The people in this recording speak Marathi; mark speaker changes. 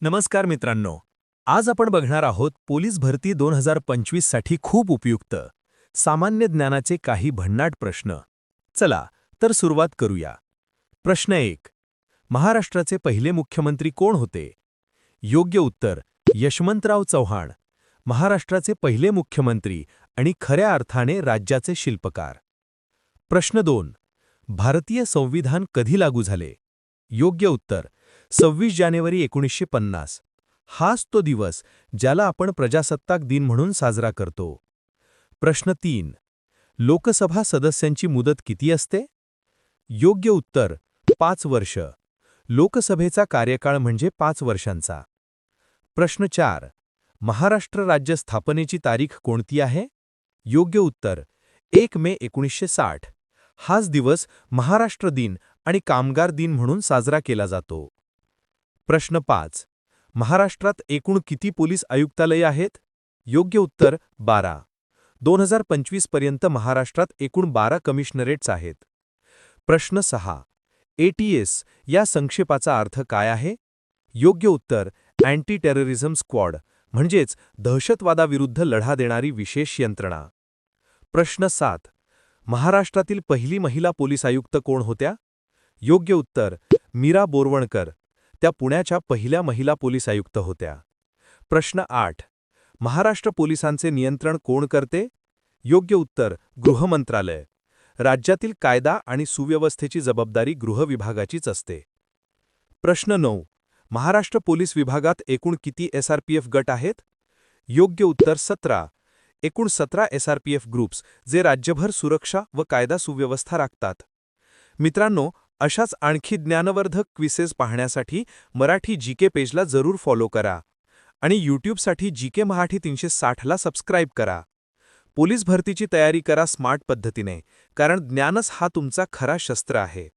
Speaker 1: नमस्कार मित्रांनो आज आपण बघणार आहोत पोलीस भरती दोन हजार पंचवीससाठी खूप उपयुक्त सामान्य ज्ञानाचे काही भन्नाट प्रश्न. चला तर सुरुवात करूया. प्रश्न एक महाराष्ट्राचे पहिले मुख्यमंत्री कोण होते? योग्य उत्तर यशवंतराव चव्हाण महाराष्ट्राचे पहिले मुख्यमंत्री आणि खऱ्या अर्थाने राज्याचे शिल्पकार. प्रश्न दोन भारतीय संविधान कधी लागू झाले? योग्य उत्तर सव्वीस जानेवारी एकोणीसशे पन्नास. हाच तो दिवस ज्याला आपण प्रजासत्ताक दिन म्हणून साजरा करतो. प्रश्न तीन. लोकसभा सदस्यांची मुदत किती असते? योग्य उत्तर पाच वर्ष. लोकसभेचा कार्यकाळ म्हणजे पाच वर्षांचा. प्रश्न चार. महाराष्ट्र राज्य स्थापनेची तारीख कोणती आहे? योग्य उत्तर एक मे एकोणीसशे साठ. हाच दिवस महाराष्ट्र दिन आणि कामगार दिन म्हणून साजरा केला जातो. प्रश्न पाच. महाराष्ट्रात एकूण किती पोलीस आयुक्तालये आहेत? योग्य उत्तर बारा. दोन हजार पंचवीसपर्यंत महाराष्ट्रात एकूण बारा कमिशनरेट्स आहेत. प्रश्न सहा. एटीएस या संक्षेपाचा अर्थ काय आहे? योग्य उत्तर अँटी टेररिझम स्क्वॉड म्हणजेच दहशतवादाविरुद्ध लढा देणारी विशेष यंत्रणा. प्रश्न सात. महाराष्ट्रातील पहिली महिला पोलीस आयुक्त कोण होत्या? योग्य उत्तर मीरा बोरवणकर त्या पुण्याच्या पहिल्या महिला पोलीस आयुक्त होत्या. प्रश्न आठ. महाराष्ट्र पोलिसांचे नियंत्रण कोण करते? योग्य उत्तर गृहमंत्रालय राज्यातील कायदा आणि सुव्यवस्थेची जबाबदारी गृहविभागाचीच असते. प्रश्न नऊ. महाराष्ट्र पोलीस विभागात एकूण किती एसआरपीएफ गट आहेत? योग्य उत्तर सतरा. एकूण सतरा एसआरपीएफ ग्रुप्स जे राज्यभर सुरक्षा व कायदा सुव्यवस्था राखतात. मित्रांनो अशाच आणखी ज्ञानवर्धक क्विसेस पाहण्यासाठी मराठी जी के पेजला जरूर फॉलो करा. आणि यूट्यूबसाठी जी के मराठी तीनशे साठला सबस्क्राईब करा. पोलीस भरतीची तयारी करा स्मार्ट पद्धतीने कारण ज्ञानच हा तुमचा खरा शस्त्र आहे.